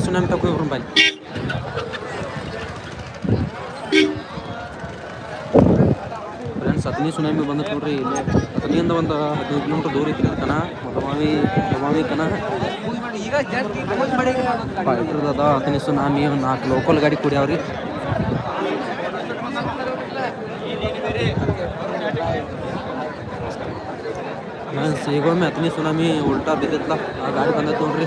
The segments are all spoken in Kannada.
ಸುನಾಮಿ ತಗೋ ಇವ್ರನ್ನ ಬಾಯ್ ಫ್ರೆಂಡ್ಸ್ ಹತ್ತನೇ ಸುನಾಮಿ ಬಂದ ನೋಡ್ರಿ ಇಲ್ಲಿ ಒಂದು ಹದಿನೈದು ಕಿಲೋಮೀಟರ್ ದೂರ ಐತ್ರಿ ಕಣ ಮೊದಮಾವಿ ಮೊದಮಾವಿ ಕನ ಇದ್ರದ್ದು ಹತ್ತನೇ ಸುನಾಮಿ ನಾಲ್ಕು ಲೋಕಲ್ ಗಾಡಿ ಕುಡಿಯಾವ್ರಿ ಈಗೊಮ್ಮೆ ಹತ್ತನೇ ಸುನಾಮಿ ಉಲ್ಟಾ ಬಿದ್ದಿತ್ತಲ್ಲ ಆ ಗಾಡಿ ಬಂದ ನೋಡ್ರಿ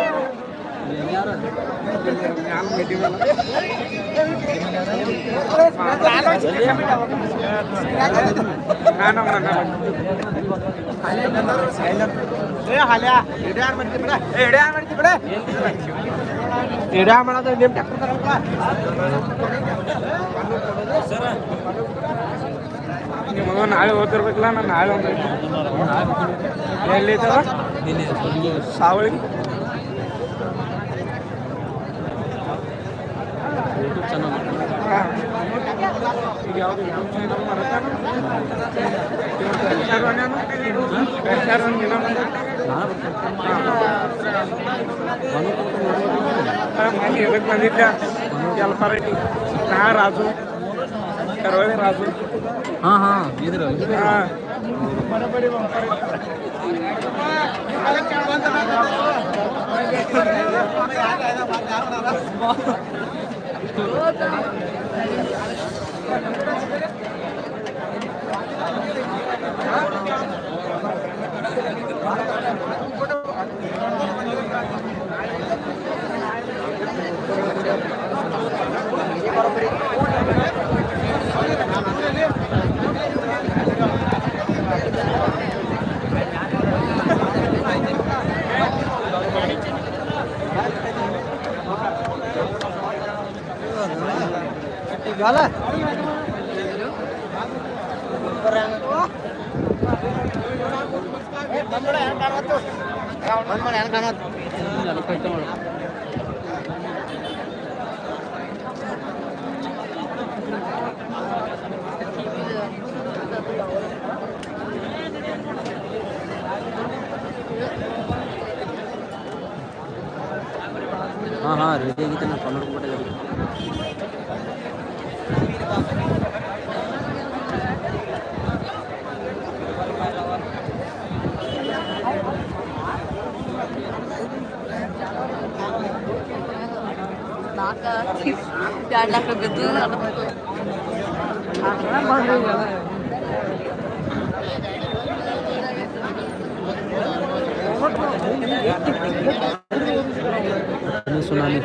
ನಿಮಗ ನಾಳೆ ಓದಿರ್ಬೇಕಲ್ಲ ನಾನು ನಾಳೆ ಒಂದು ಎಲ್ಲಿ ಐತವ ಸಾವಳಿ ಯೂಟ್ಯೂಬ್ ಚಾನಲ್ ಈಗ ಯಾವ್ದು ಯೂಟ್ಯೂಬ್ ಚಾನಲ್ ಮಾಡತ್ತಾನ ಬೆಳ್ಸಾರವನ್ ದಿನ ಮನೆ ಇದಕ್ಕೆ ಬಂದಿದ್ದ ಕೆಲಸ ರೈಟಿ ನಾ ರಾಜು ಕರವಳಿ ರಾಜು ಹಾಂ ಹಾಂ ಇದ್ರ ಹಾ. Thank you. ಹಾಂ ಹಾಂ ರೆಡಿ ಆಗೈತೆ ನಾನು ಕನ್ನಡ ನಾಲ್ಕ ಎರಡು ಲಾಖ ಬಿದ್ದು சொன்னாங்க.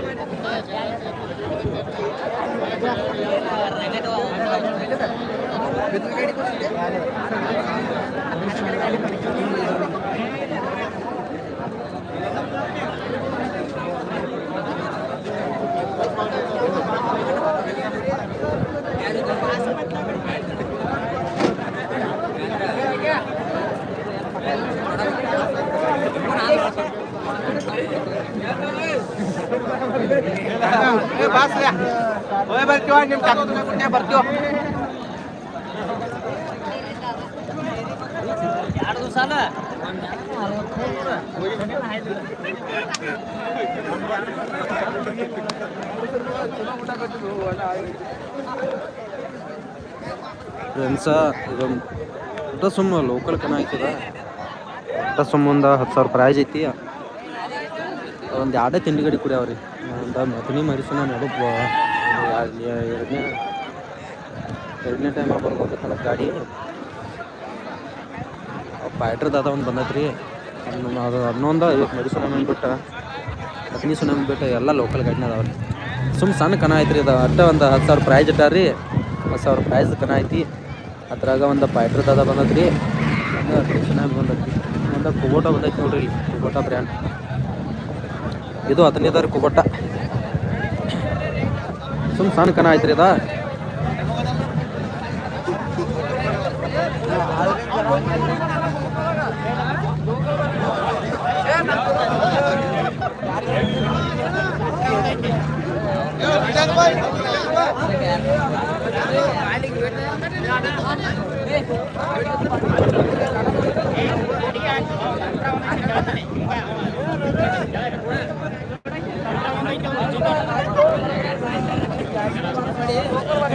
ಹತ್ತನೇ ಸುನಾಮಿ ಫ್ರೆಂಡ್ಸ ಇದೊಂದು ಸುಮ್ಮ ಲೋಕಲ್ ಕನ ಆಯ್ತದ ಊಟ ಸುಮ್ಮಂದ ಹತ್ತು ಸಾವಿರ ಪ್ರೈಜ್ ಐತಿ. ಒಂದು ಎರಡೇ ತಿಂಡಿ ಗಡಿ ಕುಡಿಯಾವ್ರಿ. ಒಂದು ಮತನಿ ಮರಿಸನ ಎರಡನೇ ಎರಡನೇ ಟೈಮ್ ಬರ್ಬೇಕಲ್ಲ ಗಾಡಿ. ಪ್ಯಾಟ್ರದ್ದು ಒಂದು ಬಂದೈತ್ರಿ. ಅದು ಹನ್ನೊಂದು ಇವತ್ತು ಮರಿ ಸುನಾಮಿ ಬಿಟ್ಟು ಹತ್ತನೇ ಸುನಾಮಿ ಬಿಟ್ಟ ಎಲ್ಲ ಲೋಕಲ್ ಗಾಡಿನ ಅದಾವ್ರಿ. ಸುಮ್ ಸಣ್ಣ ಕನ ಐತ್ರಿ ಅದು ಅಟ್ಟ ಒಂದು ಹತ್ತು ಸಾವಿರ ಪ್ರೈಜ್ ಇಟ್ಟಾರ್ರಿ. ಹತ್ತು ಸಾವಿರ ಪ್ರೈಸ್ ಕನ ಐತಿ. ಅದ್ರಾಗ ಒಂದು ಪ್ಯಾಟ್ರ್ ಅದ ಬಂದೈತ್ರಿ. ಹತ್ತನೇ ಸುನಾಮಿ ಬಂದೈತಿ ಒಂದು ಕುಬೋಟ ಬಂದೈತಿ ನೋಡ್ರಿ ಕುಬೋಟ ಬ್ರ್ಯಾಂಡ್ ಇದು ಹತ್ತನೇದ ರೀ ಕುಬೋಟ ಸುಮ್ ಸಣ್ಣ ಕನ ಐತ್ರಿ ಅದ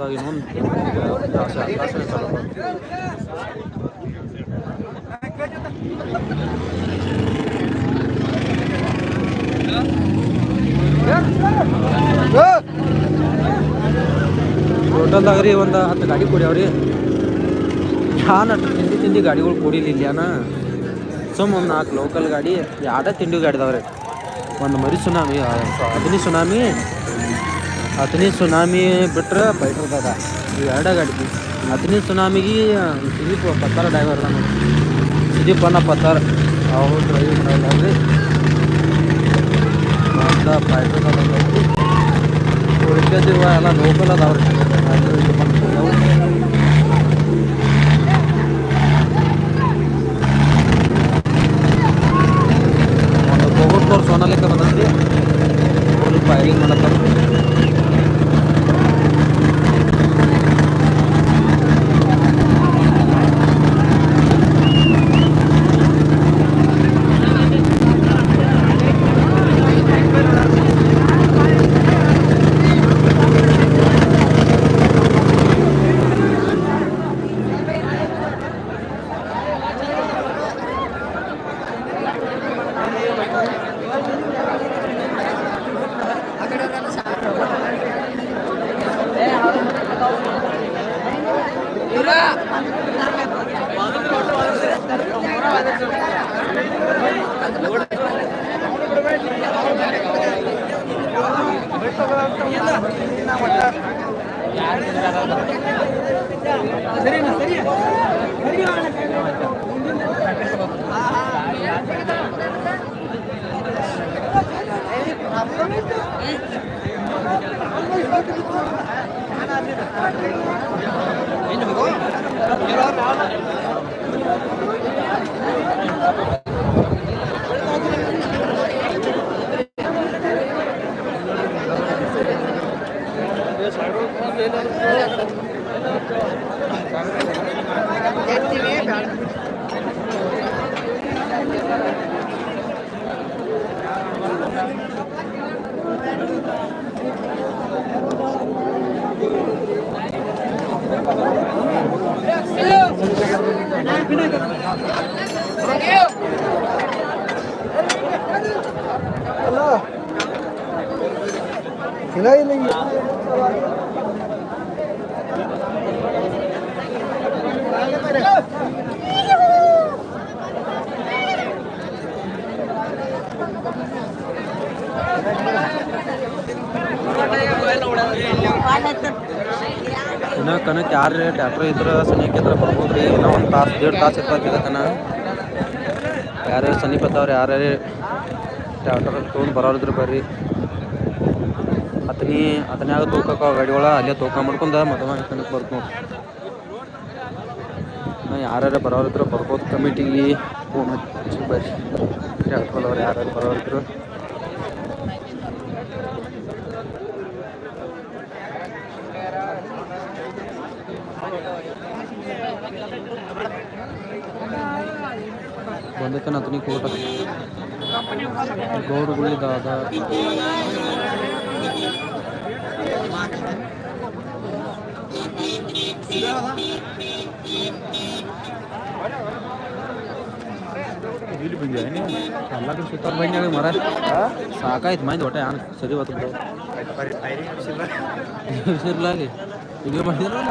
ನಾನು ಇನ್ನೊಂದು ರೀ ಒಂದು ಹತ್ತು ಗಾಡಿ ಕೊಡ್ಯಾವ್ರಿ. ಯಾನ ತಿಂಡಿ ತಿಂಡಿ ಗಾಡಿಗಳು ಕೊಡಿಲ್ಲ ಇಲ್ಯಾನ ಸುಮ್ಮ ಒಂದು ನಾಲ್ಕು ಲೋಕಲ್ ಗಾಡಿ ಯಾವುದೇ ತಿಂಡಿ ಗಾಡಿದವ್ರಿ. ಒಂದು ಮರಿ ಸುನಾಮಿ ಹದಿನಿ ಸುನಾಮಿ. ಹದಿನಿ ಸುನಾಮಿ ಬಿಟ್ರೆ ಬೈಟ್ರದ ಅದ ಇವು ಎರಡೇ ಗಾಡಿ ಹದಿನಿ ಸುನಾಮಿಗೆ ಸುದೀಪ್ ಪತ್ತಾರ ಡ್ರೈವರ್ ಅದ ನೋಡಿ ಸುದೀಪ್ ಅಣ್ಣ ಪತ್ತಾರ ಅವ್ರು ಡ್ರೈವಿಂಗ್ ಮಾಡಲ್ಲ ಅಂತ ಬೈಟ್ರದ ಅದ ಉಳಿಕೆದಿವ ಎಲ್ಲ ಲೋಕಲ್ ಅದಾವ್ರಿ ಅದು ಇದು ಮಾಡ್ಕೊಂಡು ಒಂದು ಕೋವಿಡ್ ಸೋನಾಲಿಕ ಬಂದದ್ರಿ ಫುಲ್ ಫೈರಿಂಗ್ ಮಾಡತ್ತಾರ Yine mi koy? Yürü. ಯಾರು ಟ್ಯಾಕ್ಟ್ರ್ ಇದ್ರ ಸನಿಕ್ ಇದ್ರ ಬರ್ಬೋದು ರೀ ಇನ್ನೂ ಒಂದು ತಾಸು, ದೇಡ್ ತಾಸು ಇರ್ತದೆ ಕನ ಯಾರ್ಯಾರು ಸಮೀಪ ಇದ್ದವ್ರು ಯಾರ್ಯಾರು ಟ್ಯಾಕ್ಟರ್ ತೊಗೊಂಡು ಬರೋರಿದ್ರು ಬರ್ರಿ. ಅತನಿ ಅದನ್ಯಾಗ ತೂಕಕ್ಕ ಗಾಡಿ ಒಳ ಅಲ್ಲೇ ತೂಕ ಮಾಡ್ಕೊಂಡ ಮದುವೆ ಕನಕ್ ಬರ್ಕೊಂಡು ಯಾರ್ಯಾರು ಬರೋರಿದ್ರು ಬರ್ಬೋದು ಕಮಿಟಿಗೆ ಫೋನ್ ಹಚ್ಚಿ ಬರ್ರಿ. ಟ್ಯಾಕ್ಟರ್ ಅವ್ರು ಯಾರ್ಯಾರು ಬರೋರಿದ್ರು. ಬಂದೈತನ ಅತನಿ ಕೋಟ ಗೌಡ್ಗುಳಿ ದಾದ ಎಲ್ಲ ಕಡೆ ಸುತ್ತಾರ ಬಂದ್ಯಾಗ ಮರ ಸಾಕಾಯ್ತು ಮಂದಿ ಹೊಟ್ಟೆ ಯಾನ್ ಸರಿ ಬರ್ತದೆ ಈಗ ಮಾಡಿದ್ರಲ್ಲ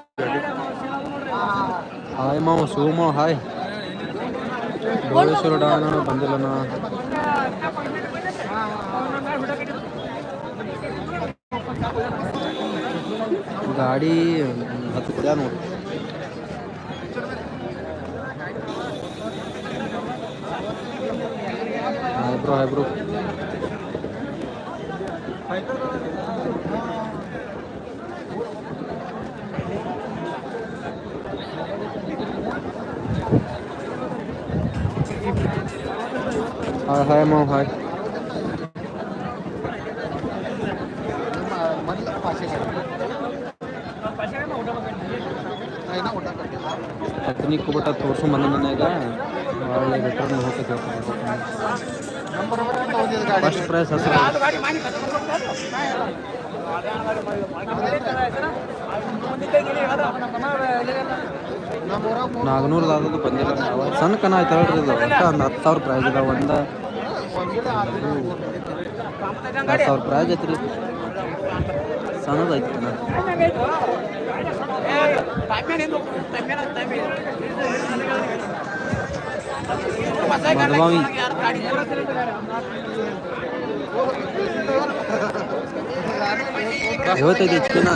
ಶಿವಮ್ಮ ಹಾಯ್. ಡೋಳೇಶ್ವರ ಡಾನ ಬಂದಿಲ್ಲನ? ಗಾಡಿ ಹತ್ತು ಕೂಡ ನೋಡಿ. Hi bro hi bro hi hi mom. Hi technique ಬಿಟ್ಟ ತೋರ್ಸು ಮನೆ ಮನ್ಯಾಗ ಒಳ್ಳೆ ರಿಟರ್ನ್ ಹೋಗ್ತದೆ ಫಸ್ಟ್ ಪ್ರೈಸ್ ಹಸಿರು ನಾಲ್ಕುನೂರು ಆದದ್ದು ಬಂದಿಲ್ಲ. ಸಣ್ಣ ಕಣ್ಣ ಆಯ್ತು ಇದು. ಒಟ್ಟು ಒಂದು ಹತ್ತು ಸಾವಿರ ಪ್ರೈಸ್ ಇದಾವ ಒಂದು ಹತ್ತು ಸಾವಿರ ಪ್ರೈಸ್ ಐತ್ರಿ ಸಣ್ಣದು ಐತಿ ಕನ ಮಧುಮಾವಿ ಐವತ್ತೈದು ಎಚ್ ಪಿನ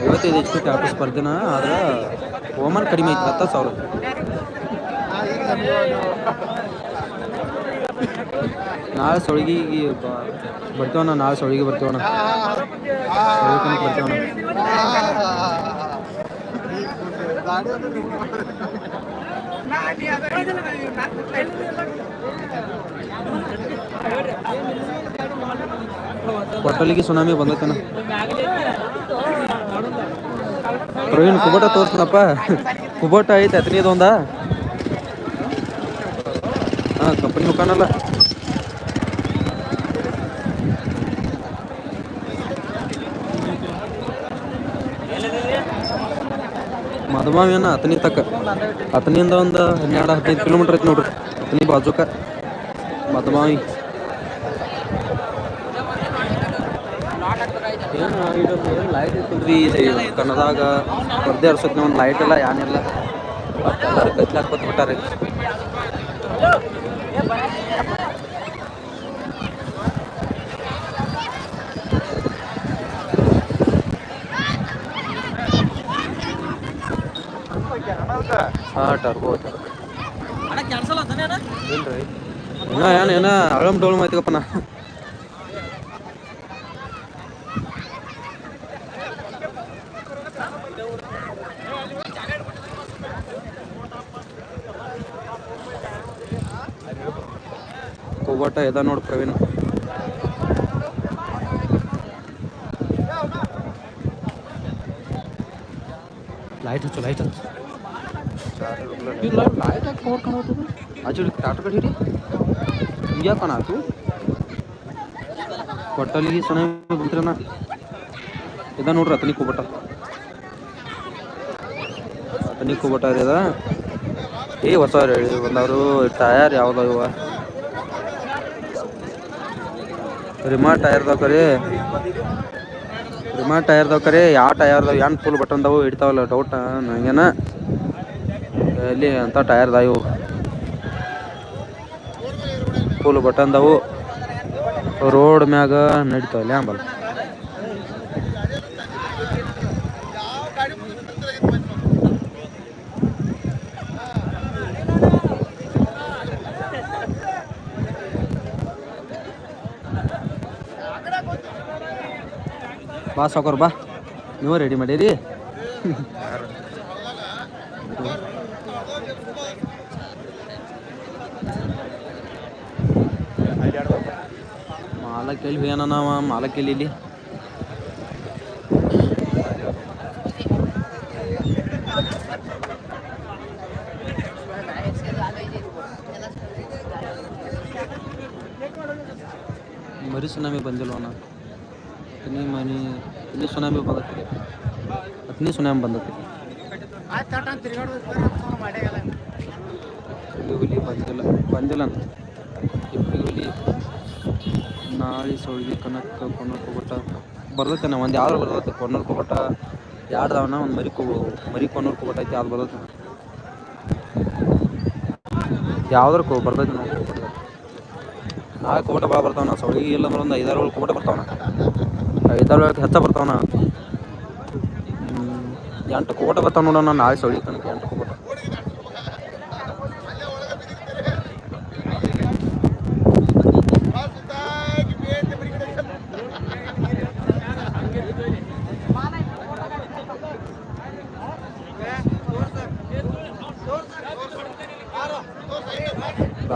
ಐವತ್ತೈದು ಎಚ್ ಪಿ ಟಾಟಾ ಸ್ಪರ್ಧೆನ ಆದ್ರೆ ಓಮನ್ ಕಡಿಮೆ ಐತಿ ಹತ್ತು ಸಾವಿರ. ನಾಳೆ ಸೊಳಗಿಗೆ ಬರ್ತೇವಣ್ಣ, ನಾಳೆ ಸೊಳಗಿ ಬರ್ತೇವಣ್ಣ. ಸೊಳಗಿಗೆ ಬರ್ತೇವಣ್ಣ. ಕೊಟ್ಟಲಿಗೆ ಸುನಾಮಿ ಬಂದತನ ಪ್ರವೀಣ್, ಕುಬೋಟ ತೋರ್ಸಪ್ಪ ಕುಬೋಟ ಐತೆ ಹತ್ತನೇದೊಂದ ಹಾ, ಕಂಪನಿ ಮುಖಾನಲ್ಲ. ಮಧುಮಾವಿಯನ್ನ ಅತನಿ ತಕ್ಕ. ಅತನಿಂದ ಒಂದು ಹನ್ನೆರಡು ಹದಿನೈದು ಕಿಲೋಮೀಟರ್ ಐತಿ ನೋಡ್ರಿ. ಅತನಿ ಬಾಜುಕ. ಏನು ಲೈಟ್ ಕನ್ನದಾಗ ಪರ್ದೆ ಹರ್ಸೋದ್ನ ಒಂದು ಲೈಟ್ ಎಲ್ಲ ಏನಿಲ್ಲ ಕತ್ಲಾಕ್ ಕೊಟ್ಬಿಟ್ಟಾರೆ ಹಾ ಟರ್ಬೋ ಐತೆ. ಇಲ್ರಿ. ಏನ ಅಳಮ್ ಡೋಳಮ್ ಐತಿಗಪ್ಪ ನಾ? ಕೋಬಾಟ ಇದ ನೋಡಿ ಪ್ರವೀಣ್. ಲೈಟ್ ಹಚ್ಚು ಲೈಟ್ ಹಚ್ಚು. ಕಾಣಾತು ಕೊಟ್ಟಲ್ಲಿ ಸಣ್ಣ ಬಿಡ್ತೀರಣ್ಣ ಇದ ನೋಡ್ರಿ ಅತನಿ ಕೂಬಟ್ಟ ಅತನಿ ರೀ ಅದ ಏ ಹೊಸ ಬಂದವರು ಟಯರ್ ಯಾವ್ದಾವ ಇವ ರಿಮಾ ಟಯರ್ದಾವ ಕರೆ ರಿಮಾ ಟಯರ್ದಾವ ಕರೆ ಯಾವ ಟಯರ್ದಾವ ಏನ್ ಫುಲ್ ಬಟನ್ದಾವು ಹಿಡಿತಾವಲ್ಲ ಡೌಟ್ ನಂಗೇನ ಎಲ್ಲಿ ಅಂತ ಟೈರ್ ಇವು ಫುಲ್ ಬಟನ್ ದಾವು ರೋಡ್ ಮ್ಯಾಗ ನಡಿತಾವಲ್ಲ ಆಂಬಲ್ ಬಾ ಸಾಕೋರ್ ಬಾ. ನೀವು ರೆಡಿ ಮಾಡೀರಿ? ಮಾಲಕ್ ಎಲ್ಲಿ ನಾವು ನಾವ? ಮಾಲಕ್ ಎಲ್ಲಿ ಇಲ್ಲಿ? ಮರಿ ಸುನಾಮಿ ಬಂದಿಲ್ವ ಹತ್ತನೇ ಮನಿ ಇಲ್ಲಿ ಸುನಾಮಿ ಬಂದತಿ ಹತ್ತನೇ ಸುನಾಮಿ ಬಂದತಿ ಇಲ್ಲಿ ಹುಲಿ ಬಂದಿಲ್ಲ. ಬಂದಿಲ್ಲ ಅಂತ ಇಬ್ಬರಿಗೆ ಹುಲಿ. ನಾಳೆ ಸೊಳ್ಗಿ ಕನಕ ಕೊನ್ನೂರು ಕೊಬಟ್ಟ ಬರ್ತೈತೆ ಒಂದು ಯಾವ್ದು ಬರ್ತೈತೆ? ಕೊನ್ನೂರು ಎರಡು ಯಾರ್ದವನ ಒಂದು ಮರಿ ಕೊ ಮರಿ ಕೊನ್ನೂರು ಕೊಬಟ್ಟ ಐತಿ, ಯಾವ್ದು ಬರ್ತೈತೆ? ಯಾವ್ದ್ರ ಕೋ ಬರ್ತೈತೆ ನಾವು ನಾಳೆ ಕೋಟ ಭಾಳ ಬರ್ತಾವನ ಸೊಳ್ಗಿ ಇಲ್ಲ ಅಂದ್ರೆ ಒಂದು ಐದಾರು ಏಳು ಕೋಟ ಬರ್ತಾವನ ಐದಾರು ಏಳಕ್ಕೆ ಹೆಚ್ಚ ಬರ್ತಾವನ ಎಂಟು ಕೋಟ ಬರ್ತಾವ ನೋಡೋಣ ನಾಳೆ ಸೊಳ್ಗಿ ಕನಕ, ಎಂಟು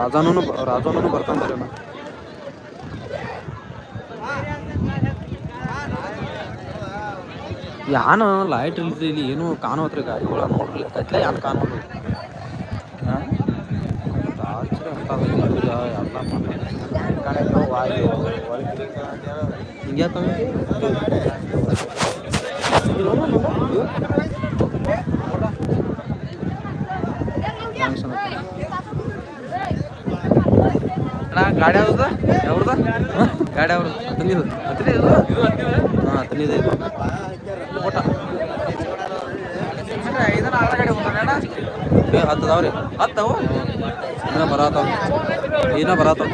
ರಾಜಾನು ರಾಜನೂ ಬರ್ತಾನೆ ಯಾನ ಲೈಟ್ ಇಲ್ರಿ ಇಲ್ಲಿ ಏನು ಕಾಣೋತ್ರಿ ಗಾಡಿಗಳ ನೋಡ್ರಿ. ಕತ್ಲೆ ಯಾನ್ ಕಾಣೋದು ಹಿಂಗ್ಯಾತ ಟಾರ್ಚರ್ ಅಂತ ಅದ ಇಲ್ಲಿ ಎಲ್ಲ ಹಿಂಗ್ಯಾಕ ಅಣ್ಣ, ಗಾಡಿ ಅದ ಯಾವ್ದ? ಗಾಡಿ ಅವ್ರದ್ದು ಹತ್ತನಿದು. ಹತ್ತನಿದು? ಹಾಂ ಗಾಡಿ ಇದು ಊಟ ಏ ಹತ್ತದವ್ರಿ ಹತ್ತವು? ಇನ್ನ ಬರತ್ತವ ಇನ್ನ ಬರತ್ತವ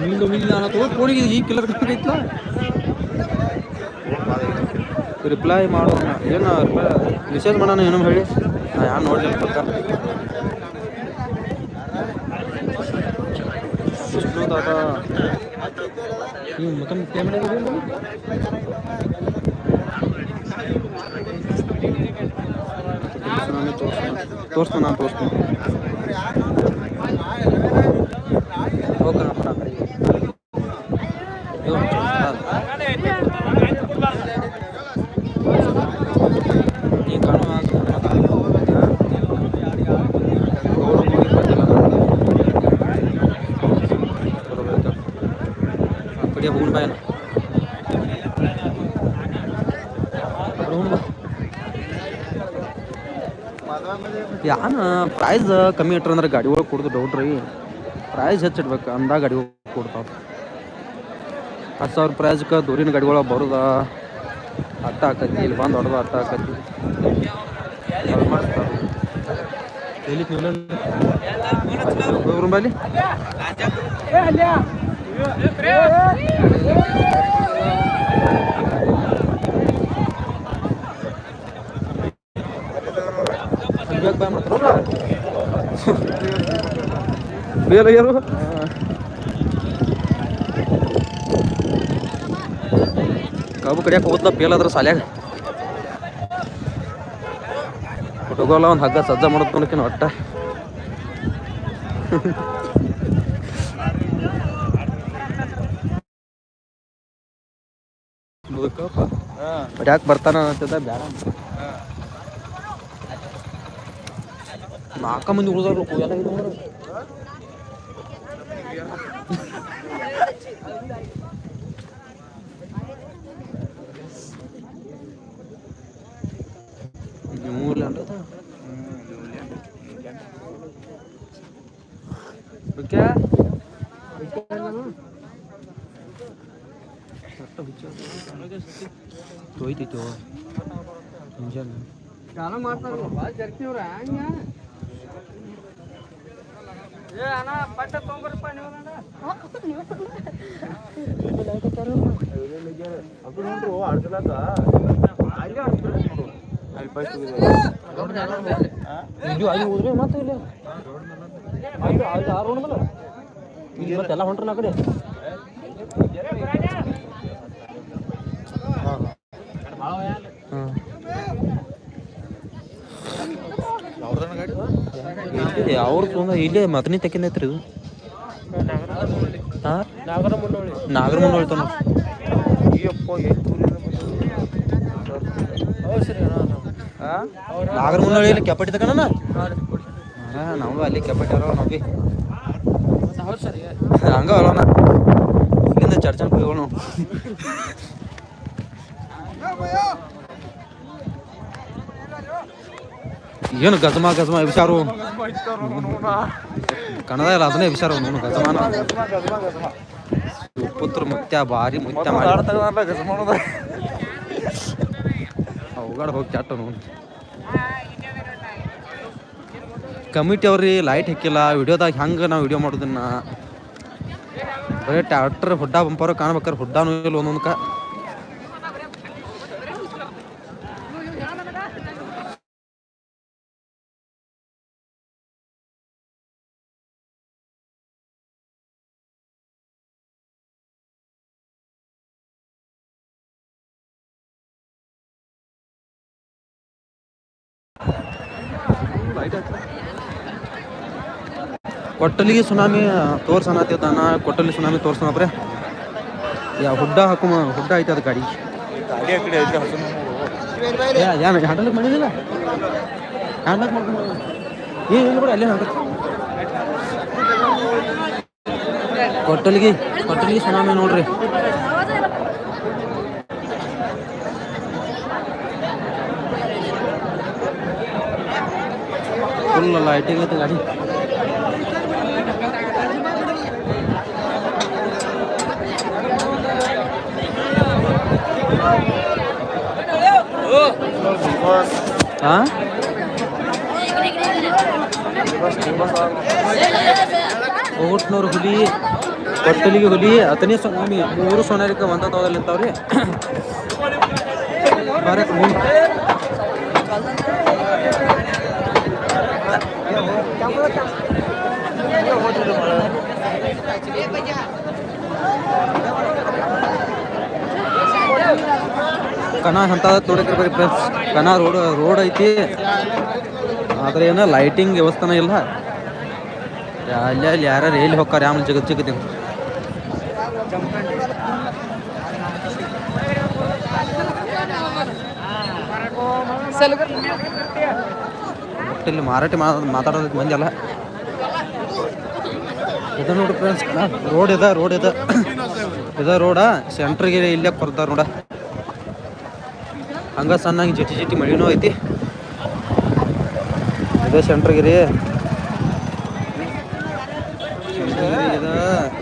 ಮುಂದೆ ಫೋನಿಗೆ ಈ ರಿಪ್ಲೈ ಮಾಡೋಣ. ಏನು ರಿಪ್ಲೈ ಮೆಸೇಜ್ ಮಾಡೋಣ ಏನೋ ಹೇಳಿ. ನಾ ಯಾರು ನೋಡಲಿಲ್ಲ ಪಕ್ಕ ವಿಷ್ಣು ತಾತ ನೀವು ಮತ್ತೆ ತೋರಿಸ್ತಾನೆ, ನಾನು ತೋರಿಸ್ತೀನಿ. ಕಡಿಯ ಹೋಗುಣ ಬಾಯನ ಯಾನ ಪ್ರೈಸ್ ಕಮ್ಮಿ ಇಟ್ರ ಅಂದ್ರೆ ಗಾಡಿ ಒಳಗೆ ಕೊಡೋದು ಡೌಟ್ ರೀ. ಪ್ರೈಸ್ ಹೆಚ್ಚಿಡ್ಬೇಕು ಅಂದಾಗ ಗಾಡಿ ಒಳಗೆ ಕೊಡ್ತಾವ. ಹತ್ತು ಸಾವಿರ ಪ್ರೈಸ್ಗೆ ದೂರಿನ ಗಾಡಿ ಒಳಗೆ ಬರೋದ? ಅಟ್ಟ ಆಕತಿ, ಇಲ್ಲಿ ಬಂದು ಹೊಡೆದು ಅಟ್ಟ ಆಕತಿ. ಮಾಡ್ತಾರೆ ಬೇರೆ ಯಾರು ಕಬ್ಬು ಕಡಿಯಕ್ಕೆ ಹೋದ್ಲ ಪೇಲ್ ಅದ್ರ ಸಾಲ್ಯಾಗ. ಹುಡುಗಲ್ಲ ಒಂದು ಹಗ್ಗ ಸಜ್ಜ ಮಾಡೋದು ನೋಡಕಿನ ಒಟ್ಟ ಯಾಕೆ ಬರ್ತಾನ ಅಂತಿದ್ದ ಬ್ಯಾಡ ಅಂತ. ನಾಲ್ಕ ಮಂದಿ ಉಳಿದವ್ರು ಎಲ್ಲ ಇದು ನೋಡ್ರಿ. ನ್ಯೂಲ್ಯಾಂಡ್ ಅದ ಓಕೆ ತೊಯ್ತೈತಿ ಹಂಗ ಏ ಅಣ್ಣ ಪಟ್ಟ ನೀವು ಇದು ಅಲ್ಲಿ ಹೋದ್ರೆ ಮತ್ತೆ ಇಲ್ಲಿ ಅಲ್ಲಿ ಆರು ಮತ್ತೆಲ್ಲ ಹೊಂಟ್ರಲ್ಲ ಆ ಕಡೆ. ಇಲ್ಲಿ ಅವ್ರ ಇಲ್ಲೇ ಮತನಿ ಐತ್ರಿ ಇದು. ಹಾಂ ನಾಗರ ಮುಂದೆ ಇಲ್ಲಿ ಕೆಪಟಿ ನಾವು ಅಲ್ಲಿ ಕೆಪಟಿ ಅರೋ ನಾವು ಬಿ ಹಂಗ ಅಲ್ಲೋಣ ಇಲ್ಲಿಂದ ಚರ್ಚನ್ ಹೋಗೋಣ ಏನು ಗಜಮಾ ಗಜಮಾ ವಿಚಾರು ಕನ್ನಡ ಇಲ್ಲ, ಅದನ್ನೇ ವಿಚಾರ ನೋನು ಗಜಮಾನ ಪುತ್ರ ಮುತ್ಯ, ಭಾರಿ ಮುತ್ಯ ಅವಗಾಡ ಹೋಗಿ ಚಾಟ ನೋನು ಕಮಿಟಿ ಅವ್ರಿ ಲೈಟ್ ಹಾಕಿಲ್ಲ, ವಿಡಿಯೋದಾಗ ಹೆಂಗೆ ನಾವು ವಿಡಿಯೋ ಮಾಡೋದನ್ನ? ಬರೀ ಟ್ಯಾಕ್ಟರ್ ಹುಡ್ಡ ಬಂಪರ್ ಕಾಣ್ಬೇಕಾರೆ ಹುಡ್ಡಾನು ಇಲ್ಲ ಒಂದೊಂದ್ಕ. ಕೊಟ್ಟಲಿಗೆ ಸುನಾಮಿ ತೋರ್ಸನತ್ತಿದ್ದಾನ ಕೊಟ್ಟಲಿ ಸುನಾಮಿ ತೋರ್ಸನಪ್ರೆ ಯಾ, ಹುಡ್ಡ ಹಾಕು ಹುಡ್ಡ ಐತೆ ಅದು ಗಾಡಿ. ಹ್ಯಾಂಡಲ್ಗೆ ಮಾಡಿದಿಲ್ಲ ಕೊಟ್ಟಲಿಗೆ ಕೊಟ್ಟಲಿಗೆ ಸುನಾಮಿ ನೋಡ್ರಿ. ಲೈಟಿಂಗ್ ಐತೆ ಗಾಡಿ. ಹಾ ಓಟ್ನೂರು ಹುಲಿ, ಕೊಟ್ಟಲಿಗೆ ಹುಲಿ ಅತನೇ ಸ್ವಾಮಿ ಮೂರು ಸೋನಾರಿಕ ಒಂದ ತೋದಲ್ಲಿ ಇರ್ತಾವ್ರಿ ಬಾರಕ್ ಕನ ಅಂತ ನೋಡಿರ್ಬೇಕು ಫ್ರೆಂಡ್ಸ್ ಕಣ ರೋಡ್ ರೋಡ್ ಐತಿ. ಆದ್ರೆ ಏನ ಲೈಟಿಂಗ್ ವ್ಯವಸ್ಥೆನೇ ಇಲ್ಲ. ಅಲ್ಲಿ ಅಲ್ಲಿ ರೈಲ್ ಎಲ್ಲಿ ಹೋಗ್ತಾರೆ, ಆಮೇಲೆ ಜಗತ್ ಸಿಗುತ್ತೆ ಇಲ್ಲಿ ಮಾರಾಟ ಮಾತಾಡೋದಕ್ಕೆ ಮಂದಿ ಇದು ನೋಡ್ರಿ ಫ್ರೆಂಡ್ಸ್ ರೋಡ್ ಇದೆ ರೋಡ್ ಇದೆ. ಇದ ರೋಡ ಸೆಂಟ್ರಿಗೆ ಇಲ್ಲೇ ಕೊರ್ತಾರ ನೋಡ. ಹಂಗ ಸಣ್ಣ ಜಿಟಿ ಜಿಟಿ ಮಳಿನೂ ಐತಿ. ಇದೇ ಸೆಂಟ್ರಿಗೆ ರೀ ಸೆಂಟ್ರಿಗೆ ಇದ.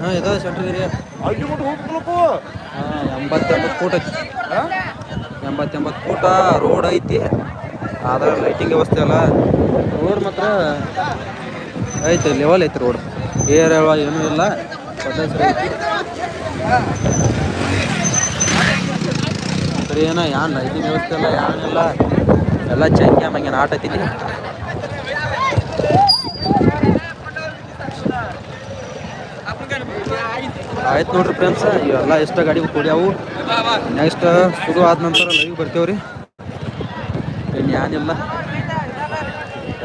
ಹಾಂ, ಇದ ಸೆಂಟ್ರಿಗೆ ರೀ ಹಾಂ, ಎಂಬತ್ತೆಂಬತ್ತು ಫೂಟ್ ಐತಿ. ರೋಡ್ ಐತಿ. ಆದ್ರೆ ಲೈಟಿಂಗ್ ವ್ಯವಸ್ಥೆ ಅಲ್ಲ. ರೋಡ್ ಮಾತ್ರ ಐತಿ ಲೆವೆಲ್ ಐತಿ ರೋಡ್ ಏರ್ ಏನೂ ಇಲ್ಲ. ಸರಿ, ಏನೋ ಏನ ಲೈಟಿಂಗ್ ವ್ಯವಸ್ಥೆ ಇಲ್ಲ. ಏನಿಲ್ಲ ಎಲ್ಲ ಚಂಗೆ ಮಂಗೆ ಆಟ ಐತಿ. ಆಯ್ತು ನೋಡ್ರಿ ಫ್ರೆಂಡ್ಸ್ ಇವೆಲ್ಲ ಎಷ್ಟು ಗಾಡಿ ಕೂಡ್ಯಾವು. ನೆಕ್ಸ್ಟ್ ಶುರು ಆದ ನಂತರ ಲೈವ್ ಬರ್ತೇವ್ರಿ. ಇನ್ನು ಏನಿಲ್ಲ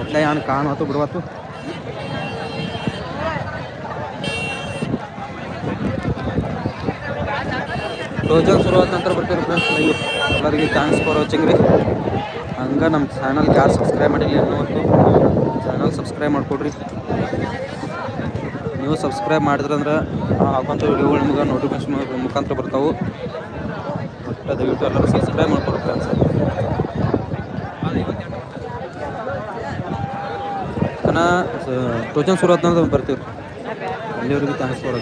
ಎಲ್ಲ ಏನು ಕಾಣುವತ್ತು ಬಿಡವತ್ತು. ರೋಜನ್ ಶುರು ಆದ ನಂತರ ಬರ್ತೀವಿ ಫ್ರೆಂಡ್ಸ್ ಲೈವ್ ಎಲ್ಲರಿಗೆ ಥ್ಯಾಂಕ್ಸ್ ಫಾರ್ ವಾಚಿಂಗ್ ರೀ. ಹಂಗೆ ನಮ್ಮ ಚಾನಲ್ ಯಾರು ಸಬ್ಸ್ಕ್ರೈಬ್ ಮಾಡಿಲ್ಲ ಅನ್ನೋದು ಚಾನಲ್ ಸಬ್ಸ್ಕ್ರೈಬ್ ಮಾಡಿಕೊಡ್ರಿ. ನೀವು ಸಬ್ಸ್ಕ್ರೈಬ್ ಮಾಡಿದ್ರಂದ್ರೆ ಹಾಕೋಂಥ ವಿಡಿಯೋಗಳು ನಿಮ್ಗೆ ನೋಟಿಫಿಕೇಶನ್ ಮುಖಾಂತರ ಬರ್ತಾವೆ. ಒಟ್ಟು ದಯವಿಟ್ಟು ಎಲ್ಲರೂ ಸಬ್ಸ್ಕ್ರೈಬ್ ಮಾಡ್ಕೊಡ್ರಿ ಫ್ರೆಂಡ್ಸ್ ಟೋಚನ್ ಶುರು ಆದ ಬರ್ತೀವಿ ಅಲ್ಲಿವರೆಗೂ ಥ್ಯಾಂಕ್ಸ್ ಫಾರ್